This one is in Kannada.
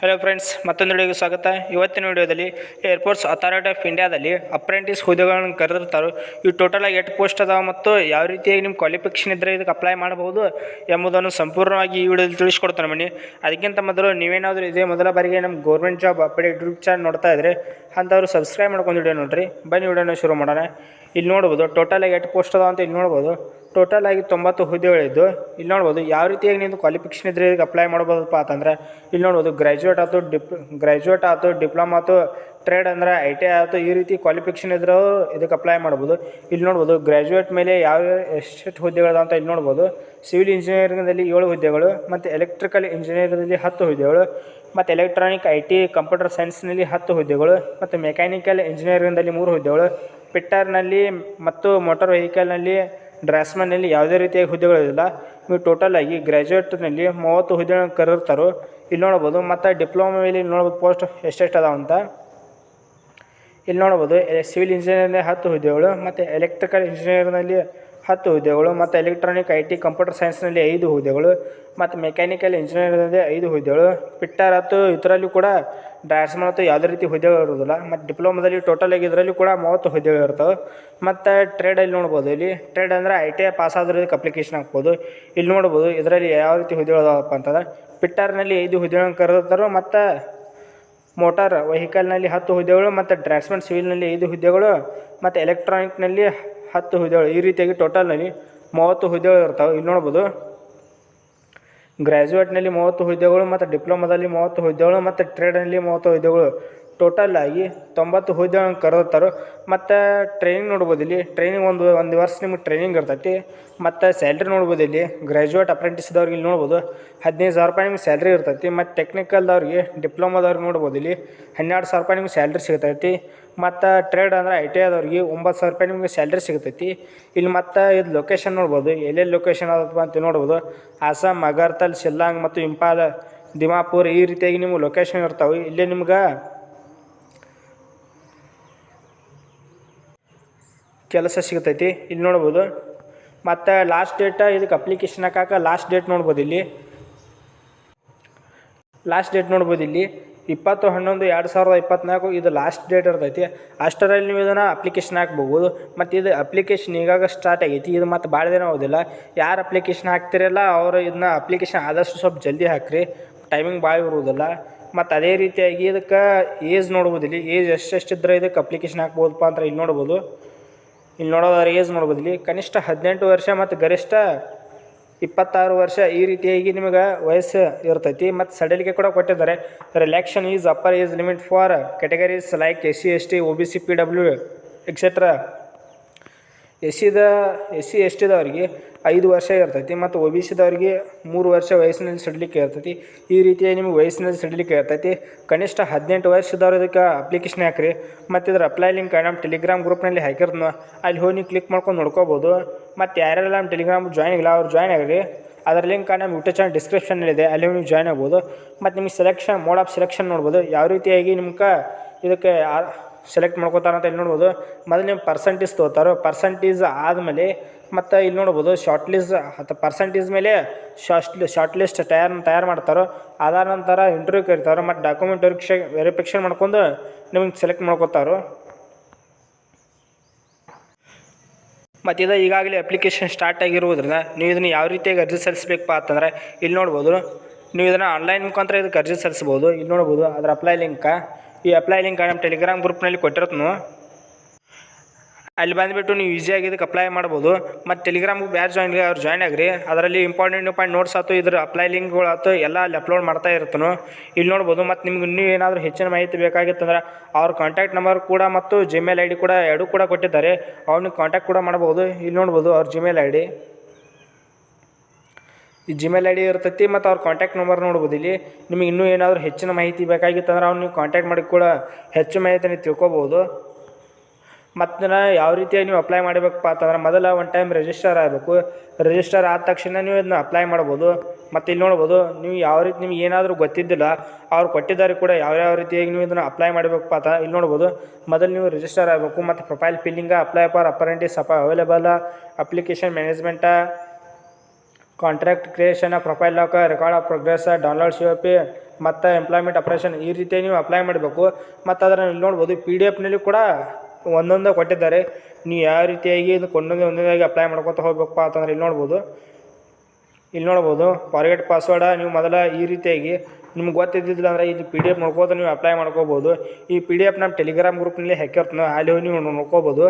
ಹಲೋ ಫ್ರೆಂಡ್ಸ್ ಮತ್ತೊಂದು ವಿಡಿಯೋಗೆ ಸ್ವಾಗತ. ಇವತ್ತಿನ ವಿಡಿಯೋದಲ್ಲಿ ಏರ್ಪೋರ್ಟ್ಸ್ ಅಥಾರಿಟಿ ಆಫ್ ಇಂಡಿಯಾದಲ್ಲಿ ಅಪ್ರೆಂಟಿಸ್ ಹುದ್ದೆಗಳನ್ನು ಕರೆದಿರ್ತಾರೆ ಇವು ಟೋಟಲ್ ಆಗಿ ಎಷ್ಟು ಪೋಸ್ಟ್ ಅದಾವೆ ಮತ್ತು ಯಾವ ರೀತಿಯಾಗಿ ನಿಮ್ಮ ಕ್ವಾಲಿಫಿಕೇಷನ್ ಇದ್ದರೆ ಇದಕ್ಕೆ ಅಪ್ಲೈ ಮಾಡಬಹುದು ಎಂಬುದನ್ನು ಸಂಪೂರ್ಣವಾಗಿ ಈ ವಿಡಿಯೋದಲ್ಲಿ ತಿಳಿಸ್ಕೊಡ್ತಾನೆ ಬನ್ನಿ. ಅದಕ್ಕಿಂತ ಮೊದಲು ನೀವೇನಾದರೂ ಇದೇ ಮೊದಲ ಬಾರಿಗೆ ನಮ್ಮ government job update YouTube channel ನೋಡ್ತಾ ಇದ್ದರೆ ಅಂಥವ್ರು ಸಬ್ಸ್ಕ್ರೈಬ್ ಮಾಡ್ಕೊಂಡು ವಿಡಿಯೋ ನೋಡಿರಿ. ಬನ್ನಿ ವಿಡಿಯೋನ ಶುರು ಮಾಡೋಣ. ಇಲ್ಲಿ ನೋಡ್ಬೋದು ಟೋಟಲ್ ಆಗಿ ಎಷ್ಟು ಪೋಸ್ಟ್ ಅದಾವ ಅಂತ ಇಲ್ಲಿ ನೋಡ್ಬೋದು. ಟೋಟಲ್ ಆಗಿ ತೊಂಬತ್ತು ಹುದ್ದೆಗಳಿದ್ದು, ಇಲ್ಲಿ ನೋಡ್ಬೋದು ಯಾವ ರೀತಿಯಾಗಿ ನಿಂದು ಕ್ವಾಲಿಫಿಕೇಷನ್ ಇದ್ರೆ ಇದಕ್ಕೆ ಅಪ್ಲೈ ಮಾಡ್ಬೋದಪ್ಪ ಅಂತಂದ್ರೆ, ಇಲ್ಲಿ ನೋಡ್ಬೋದು ಗ್ರ್ಯಾಜುಯೇಟ್ ಆಯ್ತು ಡಿಪ್ ಗ್ರ್ಯಾಜುಯೇಟ್ ಆಯ್ತು ಡಿಪ್ಲೊಮಾ ಆಯ್ತು ಟ್ರೇಡ್ ಅಂದ್ರೆ ಐ ಟಿ ಐ ಆಯ್ತು, ಈ ರೀತಿ ಕ್ವಾಲಿಫಿಕೇಷನ್ ಇದ್ರೂ ಇದಕ್ಕೆ ಅಪ್ಲೈ ಮಾಡ್ಬೋದು. ಇಲ್ಲಿ ನೋಡ್ಬೋದು ಗ್ರ್ಯಾಜುಯೇಟ್ ಮೇಲೆ ಯಾವ ಎಷ್ಟು ಹುದ್ದೆಗಳು ಅಂತ ಇಲ್ಲಿ ನೋಡ್ಬೋದು. ಸಿವಿಲ್ ಇಂಜಿನಿಯರಿಂಗಲ್ಲಿ ಏಳು ಹುದ್ದೆಗಳು, ಮತ್ತು ಎಲೆಕ್ಟ್ರಿಕಲ್ ಇಂಜಿನಿಯರಿಂಗಲ್ಲಿ ಹತ್ತು ಹುದ್ದೆಗಳು, ಮತ್ತು ಎಲೆಕ್ಟ್ರಾನಿಕ್ ಐ ಟಿ ಕಂಪ್ಯೂಟರ್ ಸೈನ್ಸ್ನಲ್ಲಿ ಹತ್ತು ಹುದ್ದೆಗಳು, ಮತ್ತು ಮೆಕ್ಯಾನಿಕಲ್ ಇಂಜಿನಿಯರಿಂಗಲ್ಲಿ ಮೂರು ಹುದ್ದೆಗಳು ಪಿಟ್ಟರ್ನಲ್ಲಿ ಮತ್ತು ಮೋಟಾರ್ ವೆಹಿಕಲ್ನಲ್ಲಿ ಡ್ರಾಸ್ಮನ್ನಲ್ಲಿ ಯಾವುದೇ ರೀತಿಯ ಹುದ್ದೆಗಳಿಲ್ಲ ನೀವು ಟೋಟಲ್ ಆಗಿ ಗ್ರ್ಯಾಜುಯೇಟ್ನಲ್ಲಿ ಮೂವತ್ತು ಹುದ್ದೆಗಳನ್ನು ಕರೆದಿರ್ತಾರೋ ಇಲ್ಲಿ ನೋಡ್ಬೋದು. ಮತ್ತು ಡಿಪ್ಲೊಮಾ ಮೇಲೆ ಇಲ್ಲಿ ನೋಡ್ಬೋದು ಪೋಸ್ಟ್ ಎಷ್ಟೆಷ್ಟು ಅದಾವ ಅಂತ. ಇಲ್ಲಿ ನೋಡ್ಬೋದು ಸಿವಿಲ್ ಇಂಜಿನಿಯರ್ನಲ್ಲಿ ಹತ್ತು ಹುದ್ದೆಗಳು, ಮತ್ತು ಎಲೆಕ್ಟ್ರಿಕಲ್ ಇಂಜಿನಿಯರ್ನಲ್ಲಿ ಹತ್ತು ಹುದ್ದೆಗಳು ಮತ್ತು ಎಲೆಕ್ಟ್ರಾನಿಕ್ ಐ ಟಿ ಕಂಪ್ಯೂಟರ್ ಸೈನ್ಸ್ನಲ್ಲಿ ಐದು ಹುದ್ದೆಗಳು ಮತ್ತು ಮೆಕ್ಯಾನಿಕಲ್ ಇಂಜಿನಿಯರ್ನಲ್ಲಿ ಐದು ಹುದ್ದೆಗಳು. ಪಿಟ್ಟರ್ ಹತ್ತು ಇದರಲ್ಲಿ ಕೂಡ ಡ್ರಾಸ್ಮನ್ ಮತ್ತು ಯಾವುದೇ ರೀತಿ ಹುದ್ದೆಗಳು ಇರೋದಿಲ್ಲ ಮತ್ತು ಡಿಪ್ಲೊಮಾದಲ್ಲಿ ಟೋಟಲ್ ಆಗಿ ಇದರಲ್ಲಿ ಕೂಡ ಮೂವತ್ತು ಹುದ್ದೆಗಳು ಇರ್ತವೆ. ಮತ್ತು ಟ್ರೇಡಲ್ಲಿ ನೋಡ್ಬೋದು ಇಲ್ಲಿ. ಟ್ರೇಡ್ ಅಂದರೆ ಐ ಟಿ ಐ ಪಾಸ್ ಆದ್ರೆ ಇದಕ್ಕೆ ಅಪ್ಲಿಕೇಶನ್ ಹಾಕ್ಬೋದು. ಇಲ್ಲಿ ನೋಡ್ಬೋದು ಇದರಲ್ಲಿ ಯಾವ ರೀತಿ ಹುದ್ದೆಗಳು ಅದಾವಪ್ಪ ಅಂತಂದ್ರೆ ಪಿಟ್ಟರ್ನಲ್ಲಿ ಐದು ಹುದ್ದೆಗಳನ್ನು ಕರೆದಿರ್ತಾರೋ ಮತ್ತು ಮೋಟಾರ್ ವೆಹಿಕಲ್ನಲ್ಲಿ ಹತ್ತು ಹುದ್ದೆಗಳು ಮತ್ತು ಡ್ರಾಕ್ಸ್ಮನ್ ಸಿವಿಲ್ನಲ್ಲಿ ಐದು ಹುದ್ದೆಗಳು ಮತ್ತು ಎಲೆಕ್ಟ್ರಾನಿಕ್ನಲ್ಲಿ ಹತ್ತು ಹುದ್ದೆಗಳು. ಈ ರೀತಿಯಾಗಿ ಟೋಟಲ್ನಲ್ಲಿ ಮೂವತ್ತು ಹುದ್ದೆಗಳು ಇರ್ತಾವೆ. ಇಲ್ಲಿ ನೋಡ್ಬೋದು. ಗ್ರ್ಯಾಜುಯೇಟ್ನಲ್ಲಿ ಮೂವತ್ತು ಹುದ್ದೆಗಳು, ಮತ್ತು ಡಿಪ್ಲೊಮಾದಲ್ಲಿ ಮೂವತ್ತು ಹುದ್ದೆಗಳು, ಮತ್ತು ಟ್ರೇಡ್ನಲ್ಲಿ ಮೂವತ್ತು ಹುದ್ದೆಗಳು. ಟೋಟಲ್ ಆಗಿ ತೊಂಬತ್ತು ಹುದ್ದೆಗಳನ್ನು ಕರೆದಿರ್ತಾರೆ. ಮತ್ತು ಟ್ರೈನಿಂಗ್ ನೋಡ್ಬೋದು ಇಲ್ಲಿ. ಟ್ರೈನಿಂಗ್ ಒಂದು ಒಂದು ವರ್ಷ ನಿಮಗೆ ಟ್ರೈನಿಂಗ್ ಇರ್ತೈತಿ. ಮತ್ತು ಸ್ಯಾಲ್ರಿ ನೋಡ್ಬೋದು ಇಲ್ಲಿ. ಗ್ರ್ಯಾಜುಯೇಟ್ ಅಪ್ರೆಂಟಿಸ್ದವ್ರಿಗೆ ಇಲ್ಲಿ ನೋಡ್ಬೋದು. ಹದಿನೈದು ಸಾವಿರ ರೂಪಾಯಿ ನಿಮ್ಗೆ ಸ್ಯಾಲ್ರಿ ಇರ್ತೈತಿ. ಮತ್ತು ಟೆಕ್ನಿಕಲ್ದವ್ರಿಗೆ ಡಿಪ್ಲೊಮಾದವ್ರಿಗೆ ನೋಡ್ಬೋದು ಇಲ್ಲಿ. ಹನ್ನೆರಡು ಸಾವಿರ ರೂಪಾಯಿ ನಿಮ್ಗೆ ಸ್ಯಾಲ್ರಿ ಸಿಗ್ತೈತಿ. ಮತ್ತು ಟ್ರೇಡ್ ಅಂದರೆ ಐ ಟಿ ಐದವ್ರಿಗೆ ಒಂಬತ್ತು ಸಾವಿರ ರೂಪಾಯಿ ನಿಮಗೆ ಸ್ಯಾಲ್ರಿ ಸಿಗ್ತೈತಿ. ಇಲ್ಲಿ ಮತ್ತು ಇದು ಲೊಕೇಶನ್ ನೋಡ್ಬೋದು. ಎಲ್ಲೆಲ್ಲಿ ಲೊಕೇಶನ್ ಅದಪ್ಪ ಅಂತ ನೋಡ್ಬೋದು. ಆಸಾಮ್ ಅಗರ್ತಲ್, ಶಿಲ್ಲಾಂಗ್ ಮತ್ತು ಇಂಪಾಲ ದಿಮಾಪುರ್ ಈ ರೀತಿಯಾಗಿ ನಿಮ್ಗೆ ಲೊಕೇಶನ್ ಇರ್ತಾವೆ. ಇಲ್ಲಿ ನಿಮ್ಗೆ ಕೆಲಸ ಸಿಗ್ತೈತಿ. ಇಲ್ಲಿ ನೋಡ್ಬೋದು. ಮತ್ತು ಲಾಸ್ಟ್ ಡೇಟ್ ಇದಕ್ಕೆ ಅಪ್ಲಿಕೇಶನ್ ಹಾಕಾಕ ಲಾಸ್ಟ್ ಡೇಟ್ ನೋಡ್ಬೋದು ಇಲ್ಲಿ. ಲಾಸ್ಟ್ ಡೇಟ್ ನೋಡ್ಬೋದು ಇಲ್ಲಿ. ಇಪ್ಪತ್ತು ಹನ್ನೊಂದು ಎರಡು ಸಾವಿರದ ಇಪ್ಪತ್ನಾಲ್ಕು ಇದು ಲಾಸ್ಟ್ ಡೇಟ್ ಇರ್ತೈತಿ. ಅಷ್ಟರಲ್ಲಿ ನೀವು ಇದನ್ನು ಅಪ್ಲಿಕೇಶನ್ ಹಾಕ್ಬೋದು ಮತ್ತು ಇದು ಅಪ್ಲಿಕೇಶನ್ ಈಗಾಗ ಸ್ಟಾರ್ಟ್ ಆಗೈತಿ. ಇದು ಮತ್ತು ಭಾಳ ದಿನ ಹೋಗೋದಿಲ್ಲ. ಯಾರು ಅಪ್ಲಿಕೇಶನ್ ಹಾಕ್ತಿರಲ್ಲ ಅವರು ಇದನ್ನ ಅಪ್ಲಿಕೇಶನ್ ಆದಷ್ಟು ಸ್ವಲ್ಪ ಜಲ್ದಿ ಹಾಕ್ರಿ. ಟೈಮಿಂಗ್ ಭಾಳ ಇರುವುದಿಲ್ಲ ಮತ್ತು ಅದೇ ರೀತಿಯಾಗಿ ಇದಕ್ಕೆ ಏಜ್ ನೋಡ್ಬೋದು ಇಲ್ಲಿ. ಏಜ್ ಎಷ್ಟೆಷ್ಟಿದ್ರೆ ಇದಕ್ಕೆ ಅಪ್ಲಿಕೇಶನ್ ಹಾಕ್ಬೋದಪ್ಪ ಅಂತ ಇಲ್ಲಿ ನೋಡ್ಬೋದು. ಇಲ್ಲಿ ನೋಡೋದಾದ್ರೆ ಏಜ್ ನೋಡ್ಬೋದು. ಇಲ್ಲಿ ಕನಿಷ್ಠ ಹದಿನೆಂಟು ವರ್ಷ ಮತ್ತು ಗರಿಷ್ಠ ಇಪ್ಪತ್ತಾರು ವರ್ಷ ಈ ರೀತಿಯಾಗಿ ನಿಮಗೆ ವಯಸ್ಸು ಇರ್ತೈತಿ. ಮತ್ತು ಸಡಿಲಿಕೆ ಕೂಡ ಕೊಟ್ಟಿದ್ದಾರೆ. Relaxation is upper age limit for categories like S C S T O B C P W etcetera S ಸಿದ S C S ಟಿದವ್ರಿಗೆ ಐದು ವರ್ಷ ಇರ್ತೈತಿ ಮತ್ತು ಒ ಬಿ ಸಿದವ್ರಿಗೆ ಮೂರು ವರ್ಷ ವಯಸ್ಸಿನಲ್ಲಿ ಸಡಿಲಿಕೆ ಇರ್ತೈತಿ. ಈ ರೀತಿಯಾಗಿ ನಿಮಗೆ ವಯಸ್ಸಿನಲ್ಲಿ ಸಡಿಲಿಕೆ ಇರ್ತೈತಿ. ಕನಿಷ್ಠ ಹದಿನೆಂಟು ವರ್ಷದವ್ರು ಇದಕ್ಕೆ ಅಪ್ಲಿಕೇಶನ್ ಹಾಕ್ರಿ. ಮತ್ತು ಇದ್ರ ಅಪ್ಲೈ ಲಿಂಕ್ ನಮ್ಮ ಟೆಲಿಗ್ರಾಮ್ ಗ್ರೂಪ್ನಲ್ಲಿ ಹಾಕಿರ್ತೀನಿ, ಅಲ್ಲಿ ಹೋಗಿ ನೀವು ಕ್ಲಿಕ್ ಮಾಡ್ಕೊಂಡು ನೋಡ್ಕೋಬೋದು. ಮತ್ತು ಯಾರೆಲ್ಲ ನಮ್ಮ ಟೆಲಿಗ್ರಾಮ್ ಜಾಯ್ನ್ ಇಲ್ಲ, ಅವ್ರು ಜಾಯ್ನ್ ಆಗಿರಿ. ಅದರ ಲಿಂಕ್ ನಮ್ಮ ಯೂಟ್ಯೂಬ್ ಚಾನಲ್ ಡಿಸ್ಕ್ರಿಪ್ಷನಲ್ಲಿದೆ ಅಲ್ಲಿ ನೀವು ಜಾಯ್ನ್ ಆಗ್ಬೋದು. ಮತ್ತು ನಿಮಗೆ ಸೆಲೆಕ್ಷನ್ ಮೋಡ್ ಆಫ್ ಸೆಲೆಕ್ಷನ್ ನೋಡ್ಬೋದು. ಯಾವ ರೀತಿಯಾಗಿ ನಿಮ್ಗೆ ಇದಕ್ಕೆ ಸೆಲೆಕ್ಟ್ ಮಾಡ್ಕೋತಾರೆ ಅಂತ ಇಲ್ಲಿ ನೋಡ್ಬೋದು. ಮೊದಲು ನೀವು ಪರ್ಸೆಂಟೇಜ್ ತೊಗೋತಾರೋ ಪರ್ಸೆಂಟೇಜ್ ಆದಮೇಲೆ ಮತ್ತು ಇಲ್ಲಿ ನೋಡ್ಬೋದು ಶಾರ್ಟ್ ಲಿಸ್ಟ್ ಹತ್ತು ಪರ್ಸೆಂಟೇಜ್ ಮೇಲೆ ಶಾರ್ಟ್ ಶಾರ್ಟ್ ಲಿಸ್ಟ್ ತಯಾರು ತಯಾರು ಮಾಡ್ತಾರೋ, ಅದಾದ ನಂತರ ಇಂಟರ್ವ್ಯೂ ಕರಿತಾರೋ, ಮತ್ತು ಡಾಕ್ಯುಮೆಂಟ್ ವೆರಿಕ್ಷ ವೆರಿಫಿಕೇಷನ್ ಮಾಡ್ಕೊಂಡು ನಿಮಗೆ ಸೆಲೆಕ್ಟ್ ಮಾಡ್ಕೋತಾರೋ. ಮತ್ತು ಇದು ಈಗಾಗಲೇ ಅಪ್ಲಿಕೇಶನ್ ಸ್ಟಾರ್ಟ್ ಆಗಿರುವುದರಿಂದ ನೀವು ಇದನ್ನು ಯಾವ ರೀತಿಯಾಗಿ ಅರ್ಜಿ ಸಲ್ಲಿಸಬೇಕಪ್ಪ ಅಂತಂದರೆ ಇಲ್ಲಿ ನೋಡ್ಬೋದು. ನೀವು ಇದನ್ನು ಆನ್ಲೈನ್ ಮುಖಾಂತರ ಇದಕ್ಕೆ ಅರ್ಜಿ ಸಲ್ಲಿಸ್ಬೋದು. ಇಲ್ಲಿ ನೋಡ್ಬೋದು ಅದರ ಅಪ್ಲೈ ಲಿಂಕ ಈ ಅಪ್ಲೈ ಲಿಂಕ್ ನಮ್ಮ ಟೆಲಿಗ್ರಾಮ್ ಗ್ರೂಪ್ನಲ್ಲಿ ಕೊಟ್ಟಿರ್ತನು ಅಲ್ಲಿ ಬಂದುಬಿಟ್ಟು ನೀವು ಈಸಿಯಾಗಿ ಇದಕ್ಕೆ ಅಪ್ಲೈ ಮಾಡ್ಬೋದು. ಮತ್ತು ಟೆಲಿಗ್ರಾಮ್ ಯಾರು ಜಾಯ್ನ್ ಅವ್ರು ಜಾಯ್ನ್ ಆಗ್ರಿ. ಅದರಲ್ಲಿ ಇಂಪಾರ್ಟೆಂಟ್ ಪಾಯಿಂಟ್ ನೋಟ್ಸ್ ಆಯ್ತು, ಇದ್ರ ಅಪ್ಲೈ ಲಿಂಕ್ಗಳು ಆಯ್ತು, ಎಲ್ಲ ಅಲ್ಲಿ ಅಪ್ಲೋಡ್ ಮಾಡ್ತಾ ಇರ್ತನು ಇಲ್ಲಿ ನೋಡ್ಬೋದು, ಮತ್ತು ನಿಮ್ಗೆ ಇನ್ನೂ ಏನಾದರೂ ಹೆಚ್ಚಿನ ಮಾಹಿತಿ ಬೇಕಾಗಿತ್ತಂದ್ರೆ ಅವ್ರ ಕಾಂಟ್ಯಾಕ್ಟ್ ನಂಬರ್ ಕೂಡ ಮತ್ತು ಜಿಮೇಲ್ ಐ ಡಿ ಕೂಡ ಎರಡೂ ಕೂಡ ಕೊಟ್ಟಿದ್ದಾರೆ. ಅವ್ನಿಗೆ ಕಾಂಟ್ಯಾಕ್ಟ್ ಕೂಡ ಮಾಡ್ಬೋದು. ಇಲ್ಲಿ ನೋಡ್ಬೋದು ಅವ್ರ ಜಿಮೇಲ್ ಐ ಡಿ ಈ ಜಿಮೇಲ್ ಐ ಡಿ ಇರ್ತೈತಿ ಮತ್ತು ಅವ್ರ ಕಾಂಟ್ಯಾಕ್ಟ್ ನಂಬರ್ ನೋಡ್ಬೋದು. ಇಲ್ಲಿ ನಿಮಗೆ ಇನ್ನೂ ಏನಾದರೂ ಹೆಚ್ಚಿನ ಮಾಹಿತಿ ಬೇಕಾಗಿತ್ತಂದ್ರೆ ಅವ್ನು ನೀವು ಕಾಂಟ್ಯಾಕ್ಟ್ ಮಾಡಿ ಕೂಡ ಹೆಚ್ಚು ಮಾಹಿತಿ ನೀವು ತಿಳ್ಕೊಬೋದು. ಮತ್ತು ಯಾವ ರೀತಿಯಾಗಿ ನೀವು ಅಪ್ಲೈ ಮಾಡಬೇಕಪ್ಪ ಅಂತಂದ್ರೆ ಮೊದಲ ಒನ್ ಟೈಮ್ ರಿಜಿಸ್ಟರ್ ಆಗಬೇಕು. ರಿಜಿಸ್ಟರ್ ಆದ ತಕ್ಷಣ ನೀವು ಇದನ್ನ ಅಪ್ಲೈ ಮಾಡ್ಬೋದು. ಮತ್ತು ಇಲ್ಲಿ ನೋಡ್ಬೋದು ನೀವು ಯಾವ ರೀತಿ ನಿಮ್ಗೆ ಏನಾದರೂ ಗೊತ್ತಿದ್ದಿಲ್ಲ ಅವ್ರು ಕೊಟ್ಟಿದ್ದಾರೆ ಕೂಡ ಯಾವ ಯಾವ ರೀತಿಯಾಗಿ ನೀವು ಇದನ್ನು ಅಪ್ಲೈ ಮಾಡಬೇಕಪ್ಪ ಅಂತ ಇಲ್ಲಿ ನೋಡ್ಬೋದು. ಮೊದಲು ನೀವು ರಿಜಿಸ್ಟರ್ ಆಗಬೇಕು. ಮತ್ತು profile filling apply for apprentice ಅಪ available application management contract creation profile lock record of progress download C O P ಮತ್ತು ಎಂಪ್ಲಾಯ್ಮೆಂಟ್ ಅಪ್ರೇಷನ್ ಈ ರೀತಿ ನೀವು ಅಪ್ಲೈ ಮಾಡಬೇಕು. ಮತ್ತು ಅದನ್ನು ಇಲ್ಲಿ ನೋಡ್ಬೋದು ಪಿ ಡಿ ಎಫ್ನಲ್ಲಿ ಕೂಡ ಒಂದೊಂದು ಕೊಟ್ಟಿದ್ದಾರೆ. ನೀವು ಯಾವ ರೀತಿಯಾಗಿ ಇದು ಒಂದೊಂದೇ ಒಂದೊಂದಾಗಿ ಅಪ್ಲೈ ಮಾಡ್ಕೊತ ಹೋಗ್ಬೇಕಪ್ಪ ಅಂತಂದ್ರೆ ಇಲ್ಲಿ ನೋಡ್ಬೋದು. ಇಲ್ಲಿ ನೋಡ್ಬೋದು ಫಾರ್ಗೆಟ್ ಪಾಸ್ವರ್ಡ ನೀವು ಮೊದಲ ಈ ರೀತಿಯಾಗಿ ನಿಮ್ಗೆ ಗೊತ್ತಿದ್ದಿಲ್ಲ ಅಂದರೆ ಇದು ಪಿ ಡಿ ಎಫ್ ನೋಡ್ಕೋತ ನೀವು ಅಪ್ಲೈ ಮಾಡ್ಕೋಬೋದು. ಈ ಪಿ ಡಿ ಎಫ್ ನಮ್ಮ ಟೆಲಿಗ್ರಾಮ್ ಗ್ರೂಪ್ನಲ್ಲಿ ಹಾಕಿರ್ತೀನಿ, ಅಲ್ಲಿ ನೀವು ನೋಡ್ಕೋಬೋದು.